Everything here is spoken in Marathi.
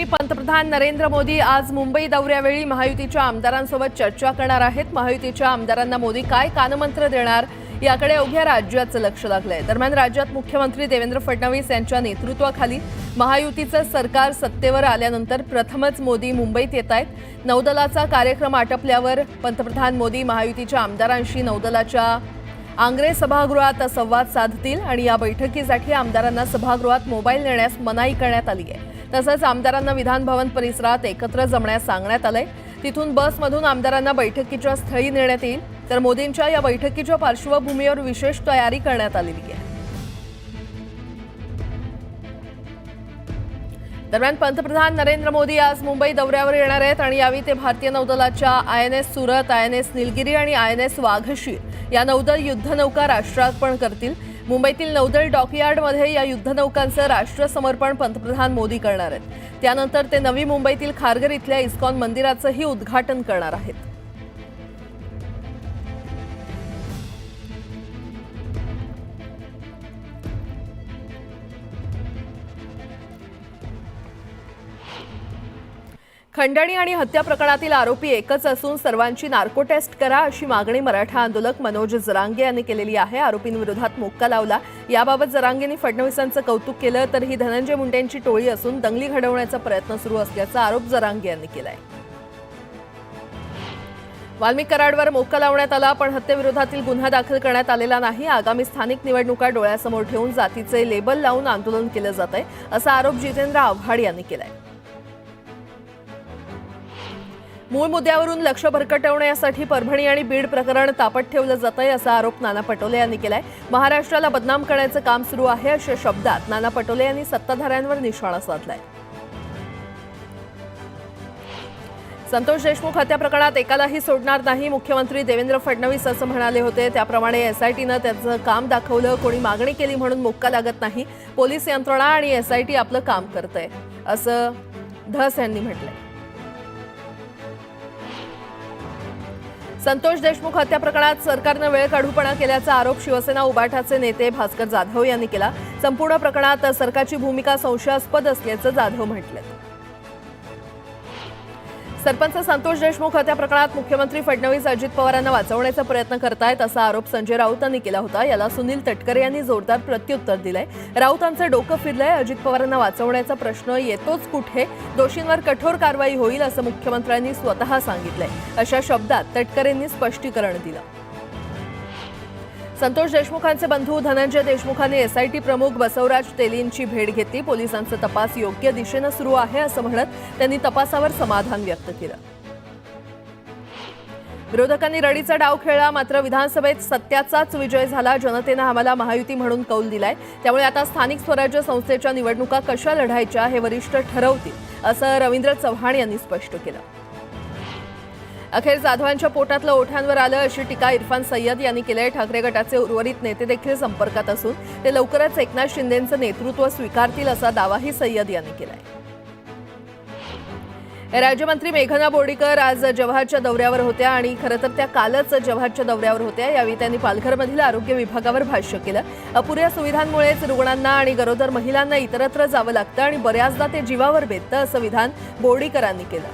बातमी पंतप्रधान नरेंद्र मोदी आज मुंबई दौऱ्यावेळी महायुतीच्या आमदारांसोबत चर्चा करणार आहेत. महायुतीच्या आमदारांना मोदी काय कानमंत्र देणार याकडे अवघ्या राज्याचं लक्ष लागलंय. दरम्यान राज्यात मुख्यमंत्री देवेंद्र फडणवीस यांच्या नेतृत्वाखाली महायुतीचं सरकार सत्तेवर आल्यानंतर प्रथमच मोदी मुंबईत येत आहेत. नौदलाचा कार्यक्रम आटपल्यावर पंतप्रधान मोदी महायुतीच्या आमदारांशी नौदलाच्या आंग्रे सभागृहात संवाद साधतील आणि या बैठकीसाठी आमदारांना सभागृहात मोबाईल नेण्यास मनाई करण्यात आली आहे. तसंच आमदारांना विधानभवन परिसरात एकत्र जमण्यास सांगण्यात आलंय. तिथून बसमधून आमदारांना बैठकीच्या स्थळी नेण्यात येईल. तर मोदींच्या या बैठकीच्या पार्श्वभूमीवर विशेष तयारी करण्यात आलेली आहे. दरम्यान पंतप्रधान नरेंद्र मोदी आज मुंबई दौऱ्यावर येणार आहेत आणि यावेळी ते भारतीय नौदलाच्या I N S Surat I N S Nilgiri आणि आय एन एस वाघशीर या नौदल युद्धनौका राष्ट्रार्पण करतील. मुंबईतील नौदल डॉकयार्डमध्ये या युद्धनौकांचं राष्ट्रसमर्पण पंतप्रधान मोदी करणार आहेत. त्यानंतर ते नवी मुंबईतील खारघर इथल्या इस्कॉन मंदिराचंही उद्घाटन करणार आहेत. खंडणी आणि हत्या प्रकरणातील आरोपी एकच असून सर्वांची नार्को टेस्ट करा अशी मागणी मराठा आंदोलक मनोज जरांगे यांनी केलेली आहे. आरोपींविरोधात मोक्का लावला. याबाबत जरांगेंनी फडणवीसांचं कौतुक केलं तर ही धनंजय मुंडेंची टोळी असून दंगली घडवण्याचा प्रयत्न सुरू असल्याचा आरोप जरांगे यांनी केलाय. वाल्मिक कराडवर मोक्का लावण्यात आला पण हत्येविरोधातील गुन्हा दाखल करण्यात आलेला नाही. आगामी स्थानिक निवडणुका डोळ्यासमोर ठेवून जातीचे लेबल लावून आंदोलन केलं जात आहे असा आरोप जितेंद्र आव्हाड यांनी केलाय. मूळ मुद्द्यावरून लक्ष भरकटवण्यासाठी परभणी आणि बीड प्रकरण तापट ठेवलं जात आहे असा आरोप नाना पटोले यांनी केलाय. महाराष्ट्राला बदनाम करण्याचं काम सुरू आहे अशा शब्दात नाना पटोले यांनी सत्ताधाऱ्यांवर निशाणा साधलाय. संतोष देशमुख हत्या प्रकरणात एकालाही सोडणार नाही. मुख्यमंत्री देवेंद्र फडणवीस असं म्हणाले होते. त्याप्रमाणे एसआयटीनं त्याचं काम दाखवलं. कोणी मागणी केली म्हणून मुक्का लागत नाही. पोलीस यंत्रणा आणि एसआयटी आपलं काम करतंय. असं धस यांनी म्हटलंय. संतोष देशमुख हत्या प्रकरणात सरकारनं वेळ काढूपणा केल्याचा आरोप शिवसेना उबाठाचे नेते भास्कर जाधव यांनी केला. संपूर्ण प्रकरणात सरकारची भूमिका संशयास्पद असल्याचं जाधव म्हटलं सरपंच संतोष देशमुख हत्या प्रकरणात मुख्यमंत्री फडणवीस अजित पवारांना वाचवण्याचा प्रयत्न करतायत असा आरोप संजय राऊत यांनी केला होता. याला सुनील तटकरे यांनी जोरदार प्रत्युत्तर दिलंय. राऊतांचं डोकं फिरलंय अजित पवारांना वाचवण्याचा प्रश्न येतोच कुठे? दोषींवर कठोर कारवाई होईल असं मुख्यमंत्र्यांनी स्वतः सांगितलंय. अशा शब्दात तटकरेंनी स्पष्टीकरण दिलं. संतोष देशमुखांचे बंधू धनंजय देशमुखांनी एसआयटी प्रमुख बसवराज तेलींची भेट घेतली. पोलिसांचा तपास योग्य दिशेनं सुरू आहे असं म्हणत त्यांनी तपासावर समाधान व्यक्त केलं. विरोधकांनी रडीचा डाव खेळला मात्र विधानसभेत सत्याचाच विजय झाला. जनतेनं आम्हाला महायुती म्हणून कौल दिलाय. त्यामुळे आता स्थानिक स्वराज्य संस्थेच्या निवडणुका कशा लढायच्या हे वरिष्ठ ठरवतील असं रवींद्र चव्हाण यांनी स्पष्ट केलं. अखेर जाधवांच्या पोटातलं ओठांवर आलं अशी टीका इरफान सय्यद यांनी केली आहे ठाकरे गटाचे उर्वरित नेते देखील संपर्कात असून ते लवकरच एकनाथ शिंदेचं नेतृत्व स्वीकारतील असा दावाही सय्यद यांनी केलाय. राज्यमंत्री मेघना बोर्डीकर आज जव्हारच्या दौऱ्यावर होत्या आणि खरं तर त्या कालच जव्हारच्या दौऱ्यावर होत्या. यावेळी त्यांनी पालघरमधील आरोग्य विभागावर भाष्य केलं. अपुऱ्या सुविधांमुळेच रुग्णांना आणि गरोदर महिलांना इतरत्र जावं लागतं आणि बऱ्याचदा ते जीवावर बेततं असं विधान बोर्डीकरांनी केलं.